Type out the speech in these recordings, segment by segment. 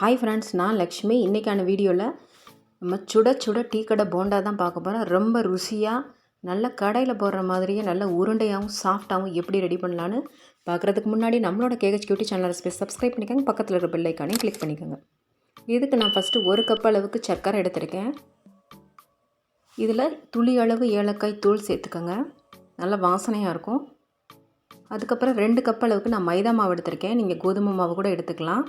Hi friends நான் லக்ஷ்மி. இன்றைக்கான வீடியோவில் நம்ம சுட சுட டீ கடை போண்டா தான் பார்க்க போகிறோம் ரொம்ப ருசியாக நல்ல கடையில் போடுற மாதிரியே நல்ல உருண்டையாகவும் சாஃப்டாகவும் எப்படி ரெடி பண்ணலான்னு பார்க்குறதுக்கு முன்னாடி நம்மளோட கேகச் கியூட்டி சேனல் ரெசிபி சப்ஸ்கிரைப் பண்ணிக்கோங்க. பக்கத்தில் இருக்கிற பெல் கிளிக் பண்ணிக்கோங்க. இதுக்கு நான் ஃபஸ்ட்டு ஒரு கப் அளவுக்கு சர்க்கரை எடுத்திருக்கேன். இதில் துளி அளவு ஏலக்காய் தூள் சேர்த்துக்கோங்க. நல்ல வாசனையாக இருக்கும். அதுக்கப்புறம் ரெண்டு கப் அளவுக்கு நான் மைதா மாவு எடுத்திருக்கேன். நீங்கள் கோதுமை மாவு கூட எடுத்துக்கலாம்.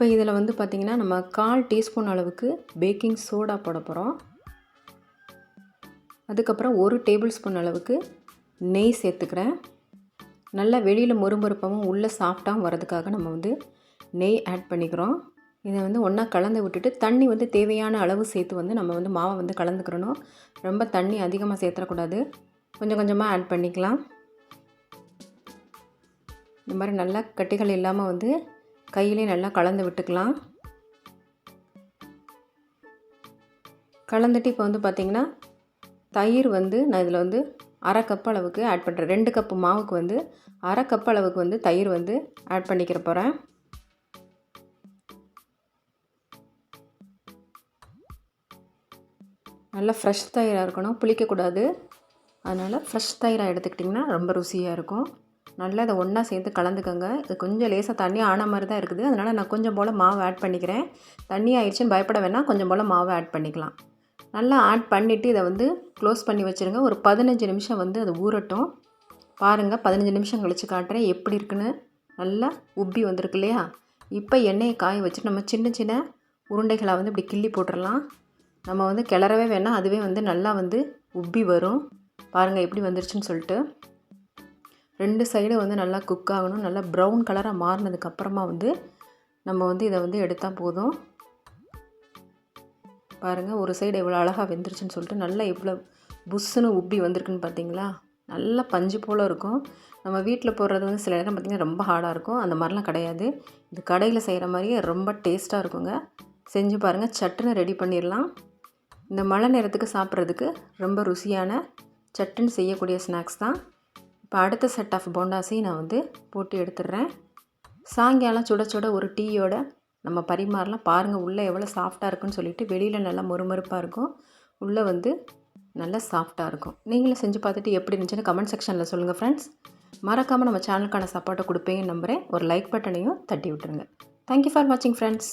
இப்போ இதில் வந்து பார்த்திங்கன்னா நம்ம கால் டீஸ்பூன் அளவுக்கு பேக்கிங் சோடா போட போகிறோம். அதுக்கப்புறம் ஒரு டேபிள் ஸ்பூன் அளவுக்கு நெய் சேர்த்துக்கிறேன். நல்லா வெளியில் மொறுமொறுப்பாகவும் உள்ளே சாஃப்டாகவும் வரதுக்காக நம்ம வந்து நெய் ஆட் பண்ணிக்கிறோம். இதை வந்து ஒன்றா கலந்து விட்டுட்டு தண்ணி வந்து தேவையான அளவு சேர்த்து வந்து நம்ம வந்து மாவை வந்து கலந்துக்கிறணும். ரொம்ப தண்ணி அதிகமாக சேர்த்துடக்கூடாது கொஞ்சம் கொஞ்சமாக ஆட் பண்ணிக்கலாம். இந்த மாதிரி நல்லா கட்டிகள் இல்லாமல் வந்து கையிலே நல்லா கலந்து விட்டுக்கலாம். கலந்துட்டு இப்போ வந்து பார்த்திங்கன்னா தயிர் வந்து நான் இதில் வந்து அரை கப் அளவுக்கு ஆட் பண்ணுறேன் ரெண்டு கப்பு மாவுக்கு வந்து அரை கப் அளவுக்கு வந்து தயிர் வந்து ஆட் பண்ணிக்கிற போகிறேன் நல்லா ஃப்ரெஷ் தயிராக இருக்கணும். புளிக்கக்கூடாது. அதனால் ஃப்ரெஷ் தயிராக எடுத்துக்கிட்டிங்கன்னா ரொம்ப ருசியாக இருக்கும். நல்லா இதை ஒன்றா சேர்த்து கலந்துக்கோங்க. இது கொஞ்சம் லேசாக தண்ணி ஆன மாதிரி தான் இருக்குது. அதனால் நான் கொஞ்சம் போல் மாவு ஆட் பண்ணிக்கிறேன். தண்ணி ஆயிடுச்சுன்னு பயப்பட வேணால் கொஞ்சம் போல் மாவு ஆட் பண்ணிக்கலாம். நல்லா ஆட் பண்ணிவிட்டு இதை வந்து க்ளோஸ் பண்ணி வச்சுருங்க. ஒரு பதினஞ்சு நிமிஷம் வந்து அது ஊறட்டும். பாருங்கள் பதினஞ்சு நிமிஷம் கழித்து காட்டுறேன். எப்படி இருக்குன்னு. நல்லா உப்பி வந்திருக்கு இல்லையா? இப்போ எண்ணெயை காய வச்சு நம்ம சின்ன சின்ன உருண்டைகளை வந்து இப்படி கிள்ளி போட்டுடலாம் நம்ம வந்து கிளறவே வேணால் அதுவே வந்து நல்லா வந்து உப்பி வரும். பாருங்கள் எப்படி வந்துருச்சுன்னு சொல்லிட்டு. ரெண்டு சைடு வந்து நல்லா குக் ஆகணும். நல்லா ப்ரௌன் கலராக மாறினதுக்கப்புறமா வந்து நம்ம வந்து இதை வந்து எடுத்தால் போதும். பாருங்கள் ஒரு சைடு எவ்வளோ அழகாக வெந்துருச்சுன்னு சொல்லிட்டு நல்லா எவ்வளோ புஷ்ஷுன்னு உப்பி வந்திருக்குன்னு பார்த்தீங்களா நல்லா பஞ்சு போல் இருக்கும். நம்ம வீட்டில் போடுறது வந்து சில நேரம் பார்த்திங்கன்னா ரொம்ப ஹார்டாக இருக்கும். அந்த மாதிரிலாம் கிடையாது. இது கடையில் செய்கிற மாதிரியே ரொம்ப டேஸ்ட்டாக இருக்குங்க. செஞ்சு பாருங்கள் சட்டுன்னு ரெடி பண்ணிடலாம். இந்த மழை நேரத்துக்கு சாப்பிட்றதுக்கு ரொம்ப ருசியான சட்டுன்னு செய்யக்கூடிய ஸ்நாக்ஸ் தான். இப்போ அடுத்த செட் ஆஃப் போண்டாஸையும் நான் வந்து போட்டு எடுத்துடுறேன். சாயங்காலம் சுட சுட ஒரு டீயோட நம்ம பரிமாறலாம். பாருங்கள் உள்ளே எவ்வளோ சாஃப்டாக இருக்குன்னு சொல்லிட்டு வெளியில் நல்லா மொறுமொறுப்பாக இருக்கும். உள்ளே வந்து நல்லா சாஃப்டாக இருக்கும். நீங்களும் செஞ்சு பார்த்துட்டு எப்படி இருந்துச்சுன்னு கமெண்ட் செக்ஷனில் சொல்லுங்கள் ஃப்ரெண்ட்ஸ் மறக்காமல் நம்ம சேனலுக்கான சப்போர்ட்டை கொடுப்பீங்கன்னு நம்புகிறேன் ஒரு லைக் பட்டனையும் தட்டி விட்டுருங்க. தேங்க்யூ ஃபார் வாட்சிங் ஃப்ரெண்ட்ஸ்